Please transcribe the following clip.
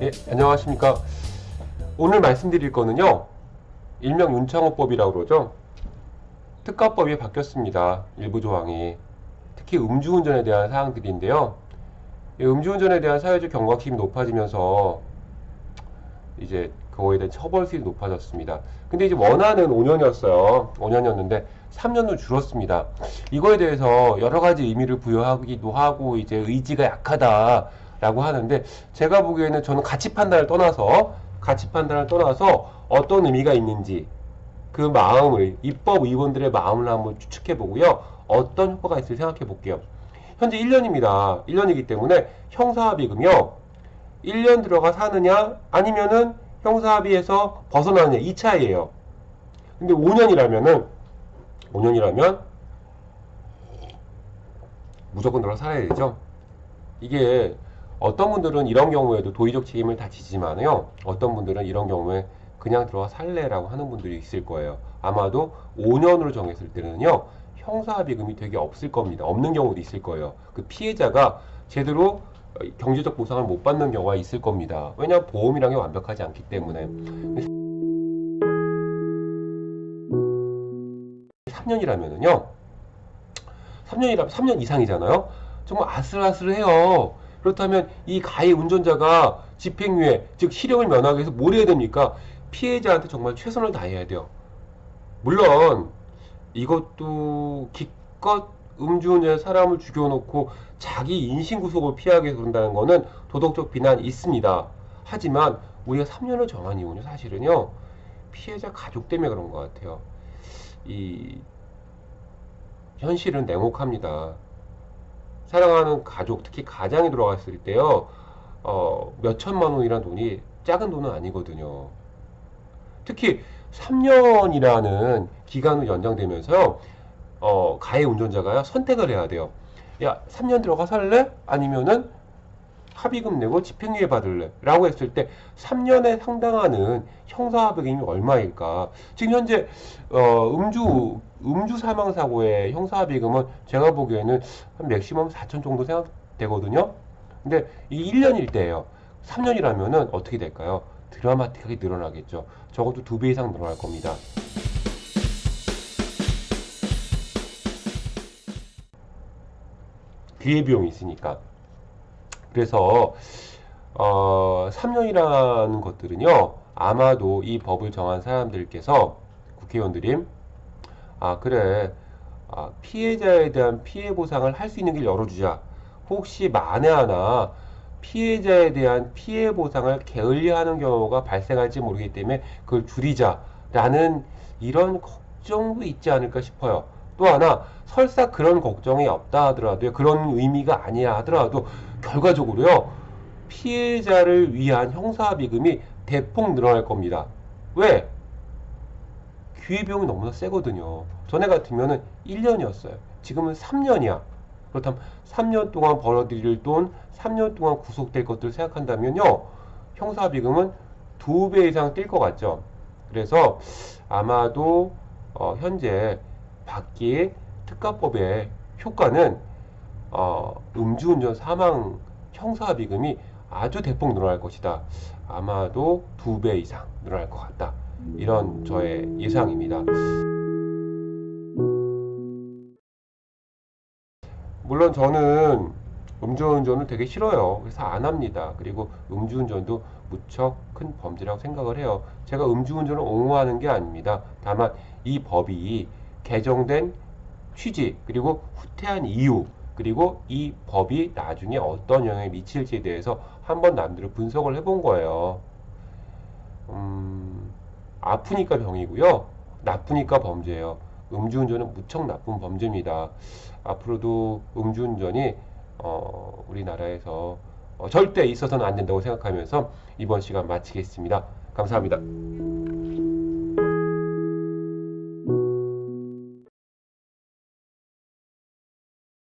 예, 안녕하십니까. 오늘 말씀드릴 거는요. 일명 윤창호법이라고 그러죠. 특가법이 바뀌었습니다. 일부 조항이. 특히 음주운전에 대한 사항들인데요. 이 음주운전에 대한 사회적 경각심이 높아지면서 이제 그거에 대한 처벌 수익이 높아졌습니다. 근데 이제 원하는 5년이었어요. 5년이었는데 3년으로 줄었습니다. 이거에 대해서 여러 가지 의미를 부여하기도 하고 이제 의지가 약하다 라고 하는데 제가 보기에는 저는 가치 판단을 떠나서 가치 판단을 떠나서 어떤 의미가 있는지 그 마음을 입법 의원들의 마음을 한번 추측해 보고요. 어떤 효과가 있을지 생각해 볼게요. 현재 1년입니다. 1년이기 때문에 형사합의금이요. 1년 들어가 사느냐 아니면은 형사합의에서 벗어나느냐 이 차이예요. 근데 5년이라면은 5년이라면 무조건 들어가 살아야 되죠. 이게 어떤 분들은 이런 경우에도 도의적 책임을 다 지지만요. 어떤 분들은 이런 경우에 그냥 들어가 살래라고 하는 분들이 있을 거예요. 아마도 5년으로 정했을 때는요. 형사합의금이 되게 없을 겁니다. 없는 경우도 있을 거예요. 그 피해자가 제대로 경제적 보상을 못 받는 경우가 있을 겁니다. 왜냐 보험이란 게 완벽하지 않기 때문에 3년이라면은요 3년이라면 3년 이상이잖아요 정말 아슬아슬해요 그렇다면 이 가해 운전자가 집행유예 즉 실형을 면하기 위해서 뭘 해야 됩니까 피해자한테 정말 최선을 다해야 돼요 물론 이것도 기껏 음주운전에 사람을 죽여놓고 자기 인신구속을 위해서 그런다는 거는 도덕적 비난이 있습니다. 하지만 우리가 3년을 정한 이유는 사실은요. 피해자 가족 때문에 그런 것 같아요. 이 현실은 냉혹합니다. 사랑하는 가족, 특히 가장이 들어갔을 때요. 어, 몇 천만 원이라는 돈이 작은 돈은 아니거든요. 특히 3년이라는 기간을 연장되면서요. 어, 가해 운전자가요, 선택을 해야 돼요. 야, 3년 들어가 살래? 아니면은 합의금 내고 집행유예 받을래? 라고 했을 때 3년에 상당하는 형사합의금이 얼마일까? 지금 현재 어, 음주 음주 사망 사고의 형사합의금은 제가 보기에는 한 맥시멈 4천 정도 생각되거든요. 근데 이 1년일 때예요. 3년이라면은 어떻게 될까요? 드라마틱하게 늘어나겠죠. 적어도 두배 이상 늘어날 겁니다. 기회비용이 있으니까. 그래서 어, 3년이라는 것들은요. 아마도 이 법을 정한 사람들께서 국회의원들이 아 그래 아, 피해자에 대한 피해 보상을 할 수 있는 길 열어주자. 혹시 만에 하나 피해자에 대한 피해 보상을 게을리하는 경우가 발생할지 모르기 때문에 그걸 줄이자라는 이런 걱정도 있지 않을까 싶어요. 또 하나 설사 그런 걱정이 없다 하더라도 그런 의미가 아니야 하더라도 결과적으로요 피해자를 위한 형사비금이 대폭 늘어날 겁니다. 왜? 기회비용이 너무나 세거든요. 전에 같으면은 1년이었어요. 지금은 3년이야. 그렇다면 3년 동안 벌어들일 돈, 3년 동안 구속될 것들 생각한다면요. 형사비금은 두배 이상 뛸 것 같죠. 그래서 아마도 어, 현재 바뀐 특가법의 효과는 어, 음주운전 사망 형사 비금이 아주 대폭 늘어날 것이다. 아마도 두 배 이상 늘어날 것 같다. 이런 저의 예상입니다. 물론 저는 음주운전을 되게 싫어요. 그래서 안 합니다. 그리고 음주운전도 무척 큰 범죄라고 생각을 해요. 제가 음주운전을 옹호하는 게 아닙니다. 다만 이 법이 개정된 취지 그리고 후퇴한 이유 그리고 이 법이 나중에 어떤 영향을 미칠지에 대해서 한번 남들을 분석을 해본 거예요. 음, 아프니까 병이고요. 나쁘니까 범죄예요. 음주운전은 무척 나쁜 범죄입니다. 앞으로도 음주운전이 어, 우리나라에서 어, 절대 있어서는 안 된다고 생각하면서 이번 시간 마치겠습니다. 감사합니다.